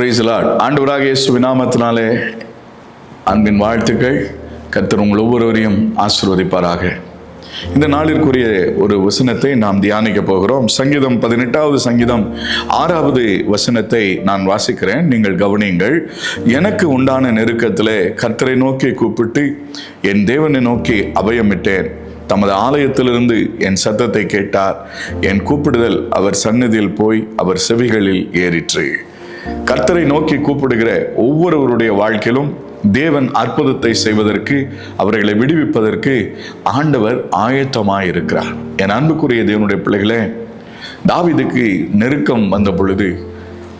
Price Lord ஆண்டவராக இயேசு விநாமத்தினாலே அன்பின் வாழ்த்துக்கள். கர்த்தர் உங்கள் ஒவ்வொருவரையும் ஆசீர்வதிப்பாராக. இந்த நாளிற்குரிய ஒரு வசனத்தை நாம் தியானிக்க போகிறோம். சங்கீதம் பதினெட்டாவது சங்கீதம் ஆறாவது வசனத்தை நான் வாசிக்கிறேன். நீங்கள் கவனியுங்கள். எனக்கு உண்டான நெருக்கத்திலே கர்த்தரை நோக்கி கூப்பிட்டு என் தேவனை நோக்கி அபயமிட்டேன். தமது ஆலயத்திலிருந்து என் சத்தத்தை கேட்டார். என் கூப்பிடுதல் அவர் சந்நிதியில் போய் அவர் செவிகளில் ஏறிற்று. கர்த்தரை நோக்கி கூப்பிடுகிற ஒவ்வொருவருடைய வாழ்க்கையிலும் தேவன் அற்புதத்தை செய்வதற்கு அவர்களை விடுவிப்பதற்கு ஆண்டவர் ஆயத்தமாயிருக்கிறார். என் அன்புக்குரிய தேவனுடைய பிள்ளைகளே தாவிதுக்கு நெருக்கம் வந்த பொழுது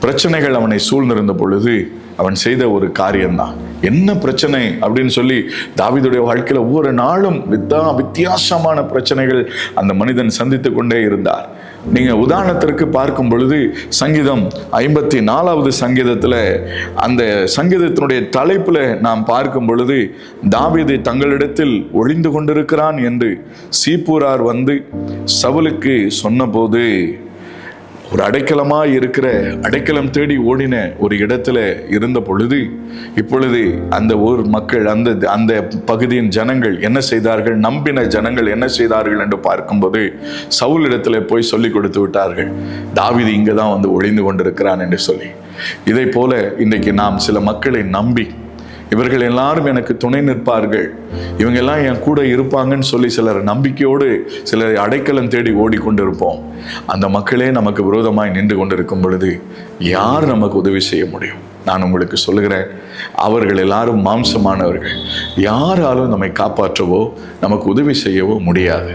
பிரச்சனைகள் அவனை சூழ்ந்திருந்த பொழுது அவன் செய்த ஒரு காரியம்தான். என்ன பிரச்சனை அப்படின்னு சொல்லி தாவீதுடைய வாழ்க்கையில ஒவ்வொரு நாளும் வித்தா வித்தியாசமான பிரச்சனைகள் அந்த மனிதன் சந்தித்து கொண்டே இருந்தார். நீங்கள் உதாரணத்திற்கு பார்க்கும் பொழுது சங்கீதம் ஐம்பத்தி நாலாவது சங்கீதத்தில் அந்த சங்கீதத்தினுடைய தலைப்பில் நாம் பார்க்கும் பொழுது தாவீது தங்களிடத்தில் ஒளிந்து கொண்டிருக்கிறான் என்று சீப்பூரார் வந்து சவுலுக்கு சொன்னபோது ஒரு அடைக்கலமாக இருக்கிற அடைக்கலம் தேடி ஓடின ஒரு இடத்துல இருந்த பொழுது இப்பொழுது அந்த ஊர் மக்கள் அந்த அந்த பகுதியின் ஜனங்கள் என்ன செய்தார்கள்? நம்பின ஜனங்கள் என்ன செய்தார்கள் என்று பார்க்கும்போது சவுல் இடத்துல போய் சொல்லி கொடுத்து விட்டார்கள். தாவிதி இங்கே தான் வந்து ஒளிந்து கொண்டிருக்கிறான் என்று சொல்லி. இதை போல இன்றைக்கு நாம் சில மக்களை நம்பி இவர்கள் எல்லாரும் எனக்கு துணை நிற்பார்கள். இவங்க எல்லாம் என் கூட இருப்பாங்கன்னு சொல்லி சிலர் நம்பிக்கையோடு சிலர் அடைக்கலம் தேடி ஓடிக்கொண்டிருப்போம். அந்த மக்களே நமக்கு விரோதமாய் நின்று கொண்டிருக்கும் பொழுது யார் நமக்கு உதவி செய்ய முடியும்? நான் உங்களுக்கு சொல்லுகிறேன் அவர்கள் எல்லாரும் மாம்சமானவர்கள். யாராலும் நம்மை காப்பாற்றவோ நமக்கு உதவி செய்யவோ முடியாது.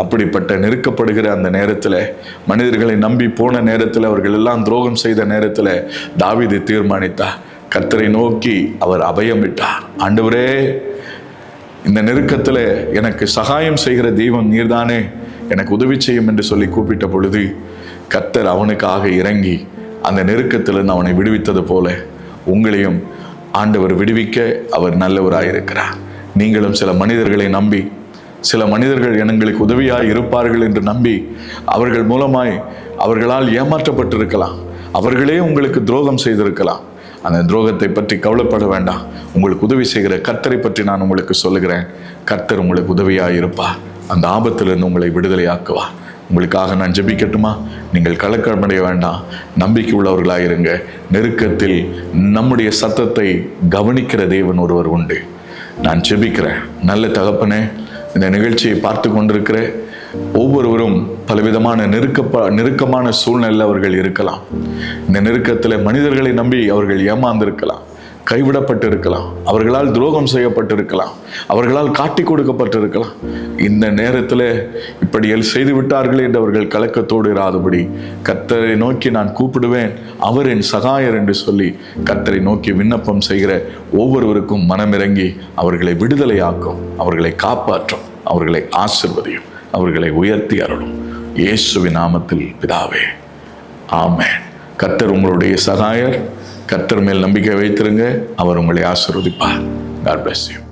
அப்படிப்பட்ட நெருக்கப்படுகிற அந்த நேரத்தில் மனிதர்களை நம்பி போன நேரத்தில் அவர்கள் எல்லாம் துரோகம் செய்த நேரத்தில் தாவீது தீர்மானித்தா கர்த்தரை நோக்கி அவர் அபயம் விட்டார் ஆண்டவரே இந்த நெருக்கத்தில் எனக்கு சகாயம் செய்கிற தெய்வம் நீர்தானே. எனக்கு உதவி செய்யும் என்று சொல்லி கூப்பிட்ட பொழுது கர்த்தர் அவனுக்காக இறங்கி அந்த நெருக்கத்திலிருந்து அவனை விடுவித்தது போல உங்களையும் ஆண்டவர் விடுவிக்க அவர் நல்லவராயிருக்கிறார். நீங்களும் சில மனிதர்களை நம்பி சில மனிதர்கள் எங்களுக்கு உதவியாக இருப்பார்கள் என்று நம்பி அவர்கள் மூலமாய் அவர்களால் ஏமாற்றப்பட்டிருக்கலாம். அவர்களே உங்களுக்கு துரோகம் செய்திருக்கலாம். அந்த துரோகத்தை பற்றி கவலைப்பட வேண்டாம். உங்களுக்கு உதவி செய்கிற கர்த்தரை பற்றி நான் உங்களுக்கு சொல்லுகிறேன். கர்த்தர் உங்களுக்கு உதவியாக இருப்பார் அந்த ஆபத்திலிருந்து உங்களை விடுதலையாக்குவார். உங்களுக்காக நான் ஜெபிக்கட்டுமா? நீங்கள் கலக்கமடைய வேண்டாம். நம்பிக்கை உள்ளவர்களாக இருங்க நெருக்கத்தில் நம்முடைய சத்தத்தை கவனிக்கிற தேவன் ஒருவர் உண்டு. நான் ஜெபிக்கிறேன். நல்ல தகப்பனே இந்த நிகழ்ச்சியை பார்த்து கொண்டிருக்கிறேன் ஒவ்வொருவரும் பலவிதமான நெருக்கப்ப நெருக்கமான சூழ்நிலையில் அவர்கள் இருக்கலாம். இந்த நெருக்கத்தில் மனிதர்களை நம்பி அவர்கள் ஏமாந்திருக்கலாம். கைவிடப்பட்டு இருக்கலாம் அவர்களால் துரோகம் செய்யப்பட்டிருக்கலாம். அவர்களால் காட்டி கொடுக்கப்பட்டிருக்கலாம். இந்த நேரத்தில் இப்படி எல் செய்து விட்டார்கள் என்று அவர்கள் கலக்கத்தோடு இராதபடி கர்த்தரை நோக்கி நான் கூப்பிடுவேன். அவர் என் சகாயர் என்று சொல்லி கர்த்தரை நோக்கி விண்ணப்பம் செய்கிற ஒவ்வொருவருக்கும் மனமிறங்கி அவர்களை விடுதலையாக்கும். அவர்களை காப்பாற்றும். அவர்களை ஆசிர்வதியும். அவர்களை உயர்த்தி அருளும். இயேசுவின் நாமத்தில் பிதாவே ஆமேன். கர்த்தர் உங்களுடைய சகாயர் கர்த்தர் மேல் நம்பிக்கை வைத்திருங்க. அவர் உங்களை ஆசீர்வதிப்பார். God bless you.